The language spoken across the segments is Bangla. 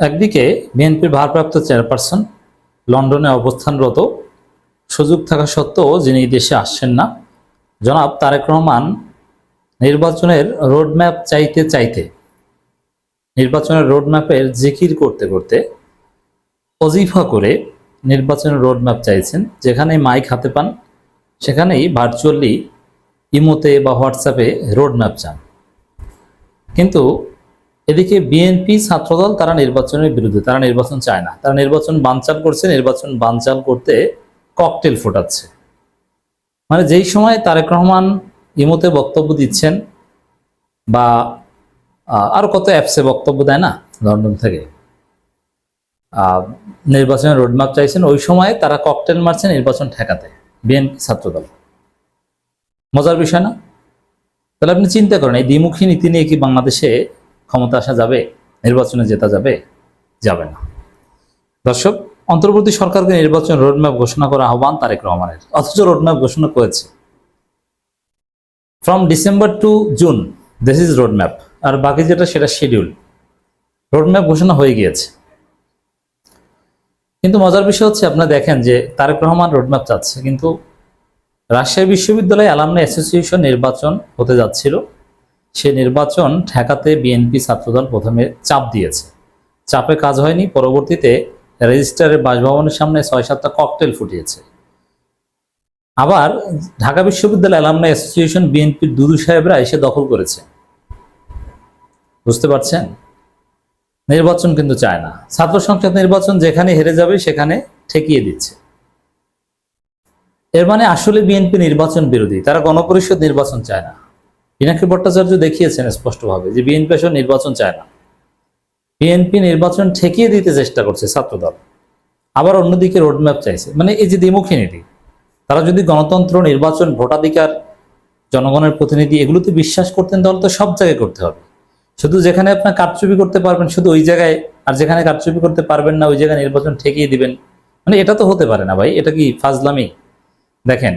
একদিকে বিএনপির ভারপ্রাপ্ত চেয়ারপারসন লন্ডনে অবস্থানরত, সুযোগ থাকা সত্ত্বেও যিনি দেশে আসছেন না, জনাব তারেক রহমান নির্বাচনের রোডম্যাপ চাইতে চাইতে, নির্বাচনের রোডম্যাপের জিকির করতে করতে অজিফা করে নির্বাচনের রোডম্যাপ চাইছেন। যেখানে মাইক হাতে পান, সেখানেই ভার্চুয়ালি ইমোতে বা হোয়াটসঅ্যাপে রোডম্যাপ চান। কিন্তু এদিকে বিএনপি ছাত্রদল, তারা নির্বাচনের বিরুদ্ধে, তারা নির্বাচন চায় না। তারা নির্বাচন বানচাল করছে, নির্বাচন বানচাল করতে ককটেল ফোটাচ্ছে। মানে যেই সময় তারেক রহমান ইমোতে বক্তব্য দিচ্ছেন বা আর কত অ্যাপসে বক্তব্য দেয় না, লন্ডন থেকে নির্বাচনের রোডম্যাপ চাইছেন, ওই সময় তারা ককটেল মারছে নির্বাচন ঠেকাতে বিএনপি ছাত্রদল। মজার বিষয় না? তাহলে আপনি চিন্তা করেন, এই দ্বিমুখী নীতি নিয়ে কি বাংলাদেশে ক্ষমতা আসা যাবে, নির্বাচনে জেতা যাবে যাবে না। দর্শক, অন্তর্বর্তী সরকারকে নির্বাচন রোডম্যাপ ঘোষণা করা আহ্বান তারেক রহমানের। অথচ রোডম্যাপ ঘোষণা করেছে। From December to June this is roadmap আর বাকি যেটা, সেটা শিডিউল রোডম্যাপ ঘোষণা হয়ে গিয়েছে। কিন্তু মজার বিষয় হচ্ছে আপনারা দেখেন যে তারেক রহমান রোডম্যাপ চাচ্ছে, কিন্তু রাজশাহী বিশ্ববিদ্যালয় অ্যালামনাই অ্যাসোসিয়েশন নির্বাচন হতে যাচ্ছিল। সে নির্বাচন ঠেকাতে বিএনপি ছাত্রদল প্রথমে চাপ দিয়েছে। চাপে কাজ হয়নি, পরবর্তীতে রেজিস্ট্রারের বাসভবনের সামনে ছয় সাতটা ককটেল ফুটিয়েছে। আবার ঢাকা বিশ্ববিদ্যালয় অ্যালামনাই অ্যাসোসিয়েশন বিএনপির দুদু সাহেবরা এসে দখল করেছে। বুঝতে পারছেন? নির্বাচন কিন্তু চায় না। ছাত্র সংসদ নির্বাচন যেখানে হেরে যাবে সেখানে ঠেকিয়ে দিচ্ছে। এর মানে আসলে বিএনপি নির্বাচন বিরোধী, তারা গণপরিষদ নির্বাচন চায় না। পিনাকি ভট্টাচার্য দেখিয়েছেন স্পষ্টভাবে যে বিএনপি আসলে নির্বাচন চায় না। বিএনপি নির্বাচন ঠেকিয়ে দিতে চেষ্টা করছে ছাত্রদল। আবার অন্যদিকে রোডম্যাপ চাইছে। মানে এই যে দ্বিমুখী নীতি তারা যদি গণতন্ত্র, নির্বাচন, ভোটাধিকার, জনগণের প্রতিনিধি এগুলোতে বিশ্বাস করতেন, তাহলে তো সব জায়গায় করতে হবে। শুধু যেখানে আপনার কারচুপি করতে পারবেন, শুধু ওই জায়গায়, আর যেখানে কারচুপি করতে পারবেন না, ওই জায়গায় নির্বাচন ঠেকিয়ে দিবেন। মানে এটা তো হতে পারে না ভাই, এটা কি ফাজলামি? দেখেন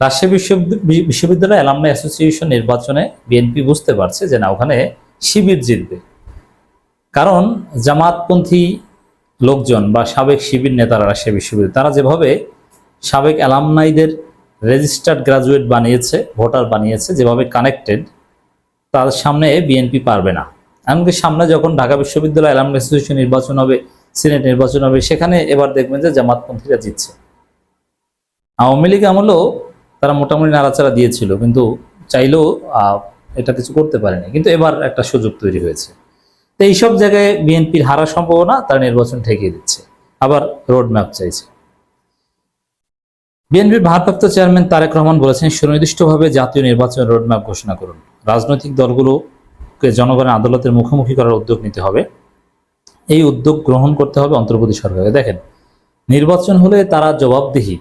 রাজশাহী বিশ্ববিদ্য- বিশ্ববিদ্যালয় অ্যালামনাই অ্যাসোসিয়েশন নির্বাচনে বিএনপি বুঝতে পারছে যে না, ওখানে শিবির জিতবে। কারণ জামাতপন্থী লোকজন বা সাবেক শিবির নেতারা রাজশাহী বিশ্ববিদ্যালয়, তারা যেভাবে সাবেক অ্যালামনাইদের রেজিস্টার্ড গ্রাজুয়েট বানিয়েছে, ভোটার বানিয়েছে, যেভাবে কানেক্টেড তার সামনে বিএনপি পারবে না। এমনকি সামনে যখন ঢাকা বিশ্ববিদ্যালয় অ্যালামনাই অ্যাসোসিয়েশন নির্বাচন হবে, সিনেট নির্বাচন হবে, সেখানে এবার দেখবেন যে জামাতপন্থীরা জিতছে। আওয়ামী লীগ আমলেও তারা মোটামুটি নাড়াচাড়া দিয়েছিল, কিন্তু চাইলেও এটা কিছু করতে পারেনি। কিন্তু এবার একটা সুযোগ তৈরি হয়েছে। তো এইসব জায়গায় বিএনপির হারা সম্ভাবনা তারা নির্বাচন ঠেকিয়ে দিচ্ছে। আবার রোড ম্যাপ চাইছে। বিএনপির ভারপ্রাপ্ত চেয়ারম্যান তারেক রহমান বলেছেন, সুনির্দিষ্টভাবে জাতীয় নির্বাচন রোডম্যাপ ঘোষণা করুন। রাজনৈতিক দলগুলোকে জনগণের আদালতের মুখোমুখি করার উদ্যোগ নিতে হবে। এই উদ্যোগ গ্রহণ করতে হবে অন্তর্বর্তী সরকারকে। দেখেন, নির্বাচন হলে তারা জবাবদিহি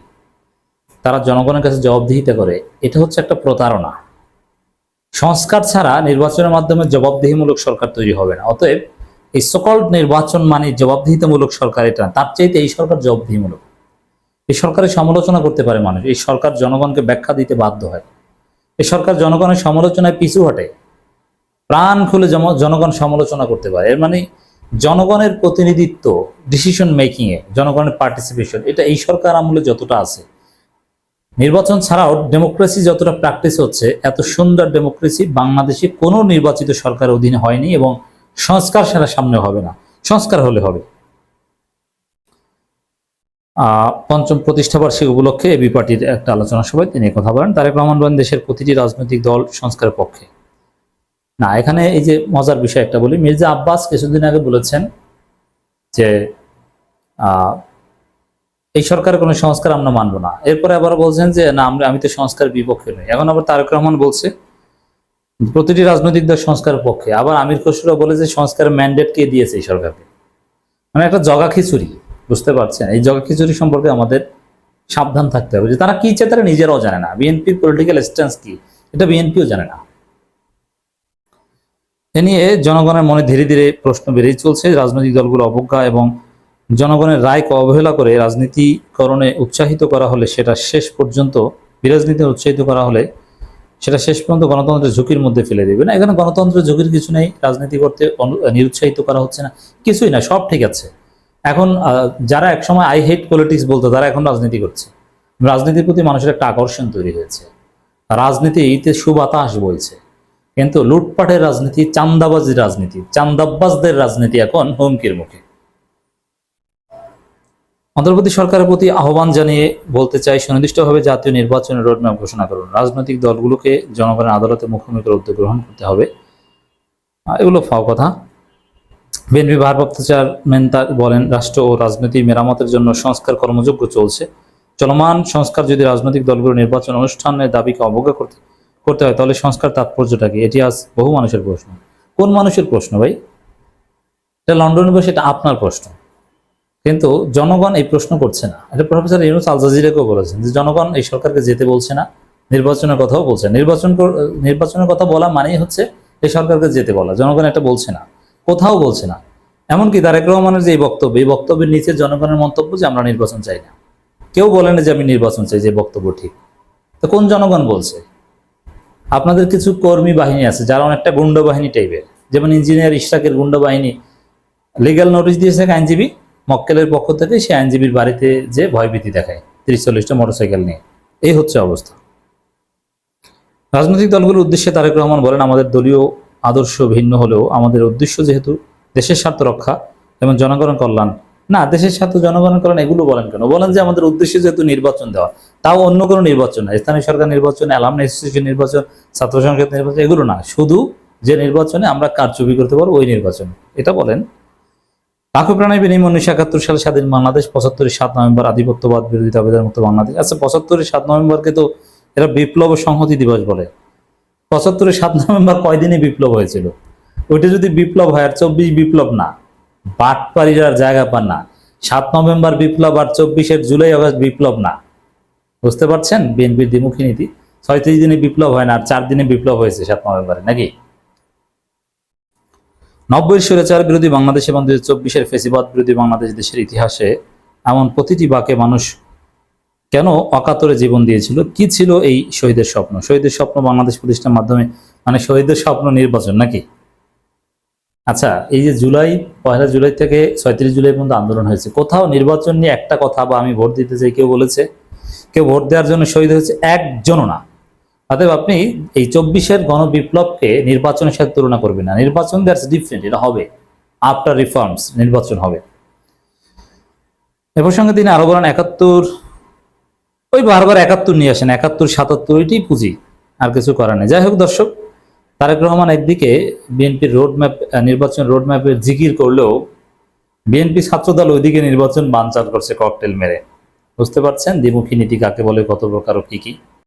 তারা জনগণের কাছে জবাবদিহিতা করে। এটা হচ্ছে একটা প্রতারণা। সংস্কার ছাড়া নির্বাচনের মাধ্যমে জবাবদিহিমূলক সরকার তৈরি হবে না। অতএব এই সকল নির্বাচন মানে জবাবদিহিতামূলক সরকার এটা। তার চাইতে এই সরকার জবাবদিহিমূলক। এই সরকারের সমালোচনা করতে পারে মানুষ। এই সরকার জনগণকে ব্যাখ্যা দিতে বাধ্য হয়। এই সরকার জনগণের সমালোচনায় পিছু হটে। প্রাণ খুলে জনগণ সমালোচনা করতে পারে। এর মানে জনগণের প্রতিনিধিত্ব ডিসিশন মেকিং এ জনগণের পার্টিসিপেশন এটা এই সরকার আমলে যতটা আছে। নির্বাচন ছাড়াও ডেমোক্রেসি যতটা প্র্যাকটিস হচ্ছে, এত সুন্দর ডেমোক্রেসি বাংলাদেশে কোনো নির্বাচিত সরকারের অধীনে হয়নি এবং সংস্কার সেটা সামনে হবে না। সংস্কার হলে হবে। পঞ্চম প্রতিষ্ঠাবার্ষিকী উপলক্ষে এবি পার্টির একটা আলোচনা সভায় তিনি কথা বলেন, তারেক রহমান বলেন দেশের প্রতিটি রাজনৈতিক দল সংস্কারের পক্ষে। না, এখানে এই যে মজার বিষয় একটা বলি, মির্জা আব্বাস কিছুদিন আগে বলেছেন যে এই সরকারের কোনো সংস্কার আমরা মানব না। এরপরে আবার বলছেন যে, না, আমরা, আমি তো সংস্কার বিপক্ষে নই। এখন আবার তারক রহমান বলছে, প্রতিটি রাজনৈতিক দল সংস্কারের পক্ষে। আবার আমির খসরুরা বলে যে, সংস্কারের ম্যান্ডেট কে দিয়েছে এই সরকারকে? মানে একটা জগা খিচুড়ি, বুঝতে পারছেন? এই জগা খিচুড়ি সম্পর্কে আমাদের সাবধান থাকতে হবে। যে তারা কি চায় তারা নিজেরাও জানে না। বিএনপির পলিটিক্যাল স্ট্যান্স কি, এটা বিএনপিও জানে না। এ নিয়ে জনগণের মনে ধীরে ধীরে প্রশ্ন বেড়েই চলছে। রাজনৈতিক দলগুলো অবজ্ঞা এবং জনগণের রায়কে অবহেলা করে রাজনীতিকরণে উৎসাহিত করা হলে সেটা শেষ পর্যন্ত বিরাজনীতি উৎসাহিত করা হলে সেটা শেষ পর্যন্ত গণতন্ত্রের ঝুঁকির মধ্যে ফেলে দেবে। না, এখানে গণতন্ত্রের ঝুঁকির কিছু নেই, রাজনীতি করতে নিরুৎসাহিত করা হচ্ছে না, কিছুই না, সব ঠিক আছে। এখন যারা একসময় আই হেট পলিটিক্স বলতো, তারা এখন রাজনীতি করছে। রাজনীতির প্রতি মানুষের একটা আকর্ষণ তৈরি হয়েছে। রাজনীতিতে সুবাতাস বইছে। কিন্তু লুটপাটের রাজনীতি, চান্দাবাজির রাজনীতি চান্দাবাজদের রাজনীতি এখন হুমকির মুখে। অন্তর্বর্তী সরকারের প্রতি আহ্বান জানিয়ে বলতে চাই, সুনির্দিষ্টভাবে জাতীয় নির্বাচনের রোডম্যাপ ঘোষণা করুন। রাজনৈতিক দলগুলোকে জনগণের আদালতে মুখোমুখি করার উদ্যোগ গ্রহণ করতে হবে। এগুলো ফাও কথা। বিএনপি ভারপ্রাপ্ত চেয়ারম্যান তার বলেন, রাষ্ট্র ও রাজনীতি মেরামতের জন্য সংস্কার কর্মযজ্ঞ চলছে। চলমান সংস্কার যদি রাজনৈতিক দলগুলো নির্বাচন অনুষ্ঠানের দাবিকে অবজ্ঞা করতে করতে হয়, তাহলে সংস্কার তাৎপর্যটা কি? এটি আজ বহু মানুষের প্রশ্ন। কোন মানুষের প্রশ্ন ভাই? এটা লন্ডনে বসে এটা আপনার প্রশ্ন। কিন্তু জনগণ এই প্রশ্ন করছে না। এটা প্রফেসর ইউনুস আল জাজিরাকেও বলেছেন যে জনগণ এই সরকারকে যেতে বলছে না, নির্বাচনের কথাও বলছে নির্বাচন নির্বাচনের কথা বলা মানেই হচ্ছে এই সরকারকে যেতে বলা। জনগণ এটা বলছে না, কোথাও বলছে না। এমনকি তারেক রহমানের যে এই বক্তব্য, এই বক্তব্যের নিচে জনগণের মন্তব্য যে আমরা নির্বাচন চাই না। কেউ বলে না যে আমি নির্বাচন চাই, যে বক্তব্য ঠিক। তো কোন জনগণ বলছে? আপনাদের কিছু কর্মী বাহিনী আছে, যারা অনেকটা গুন্ড বাহিনী টাইপের যেমন ইঞ্জিনিয়ার ইশরাকের গুন্ড বাহিনী লিগ্যাল নোটিশ দিয়েছে আইনজীবী। মক্কেলের পক্ষ থেকে সে আইনজীবীর বাড়িতে যে ভয়ভীতি দেখায় তিরিশ চল্লিশটা মোটরসাইকেল নিয়ে। এই হচ্ছে অবস্থা। রাজনৈতিক দলগুলোর উদ্দেশ্যে তারেক রহমান বলেন, আমাদের দলীয় আদর্শ ভিন্ন হলেও আমাদের উদ্দেশ্য যেহেতু দেশের স্বার্থ রক্ষা এবং জনগণের কল্যাণ। না, দেশের স্বার্থ, জনগণের কল্যাণ এগুলো বলেন কেন? বলেন যে আমাদের উদ্দেশ্য যেহেতু নির্বাচন দেওয়া, তাও অন্য কোনো নির্বাচন না। স্থানীয় সরকার নির্বাচন অ্যালাম অ্যাসোসিয়েশন নির্বাচন, ছাত্র সংসদ নির্বাচন, এগুলো না। শুধু যে নির্বাচনে আমরা কারচুপি করতে পারব, ওই নির্বাচন। এটা বলেন লাখো প্রাণের বিনিময় উনিশশো একাত্তর সালে স্বাধীন বাংলাদেশ, পঁচাত্তরের সাত নভেম্বর আধিপত্যবাদ বিরোধী দাবিদার মুক্ত বাংলাদেশ। আচ্ছা পঁচাত্তরের সাত নভেম্বরকে তো এরা বিপ্লব সংহতি দিবস বলে। পঁচাত্তরের সাত নভেম্বর কয়দিনে বিপ্লব হয়েছিল? ওইটা যদি বিপ্লব হয়, আর চব্বিশ বিপ্লব না। বাটপাড়ির আর জায়গা পান না। সাত নভেম্বর বিপ্লব আর চব্বিশের জুলাই আগস্ট বিপ্লব না। বুঝতে পারছেন? বিএনপির দ্বিমুখী নীতি। ছয়ত্রিশ দিনে বিপ্লব হয় না, আর চার দিনে বিপ্লব হয়েছে সাত নভেম্বরে, নাকি? নব্বই স্বৈরাচার বিরোধী বাংলাদেশ এবং দুই হাজার ফেসিবাদ বিরোধী বাংলাদেশ দেশের ইতিহাসে এমন প্রতিটি বাকে মানুষ কেন অকাতরে জীবন দিয়েছিল? কি ছিল এই শহীদের স্বপ্ন? শহীদের স্বপ্ন বাংলাদেশ প্রতিষ্ঠার মাধ্যমে মানে শহীদের স্বপ্ন নির্বাচন নাকি? আচ্ছা এই যে জুলাই, পয়লা জুলাই থেকে ছয়ত্রিশ জুলাই পর্যন্ত আন্দোলন হয়েছে। কোথাও নির্বাচন নিয়ে একটা কথা বা আমি ভোট দিতে চাই, কেউ বলেছে, কেউ ভোট দেওয়ার জন্য শহীদ হয়েছে একজনও না। অতএব আপনি এই চব্বিশের গণবিপ্লবকে নির্বাচনের সাথে তুলনা করবেন না। নির্বাচন দ্যাটস ডিফারেন্ট এটা হবে। আফটার রিফর্মস নির্বাচন হবে। এ প্রসঙ্গে তিনি আরও বলেন, একাত্তর, ওই বারবার একাত্তর নিয়ে আসেন, একাত্তর, সাতাত্তর, এটাই পুঁজি, আর কিছু করার নেই। যাই হোক দর্শক, তারেক রহমান একদিকে বিএনপির রোড ম্যাপ নির্বাচন রোড ম্যাপের জিকির করলেও বিএনপি ছাত্রদল ওইদিকে নির্বাচন বানচাল করছে ককটেল মেরে। বুঝতে পারছেন? দ্বিমুখী নীতি কাকে বলে, কত প্রকার ও কি কি?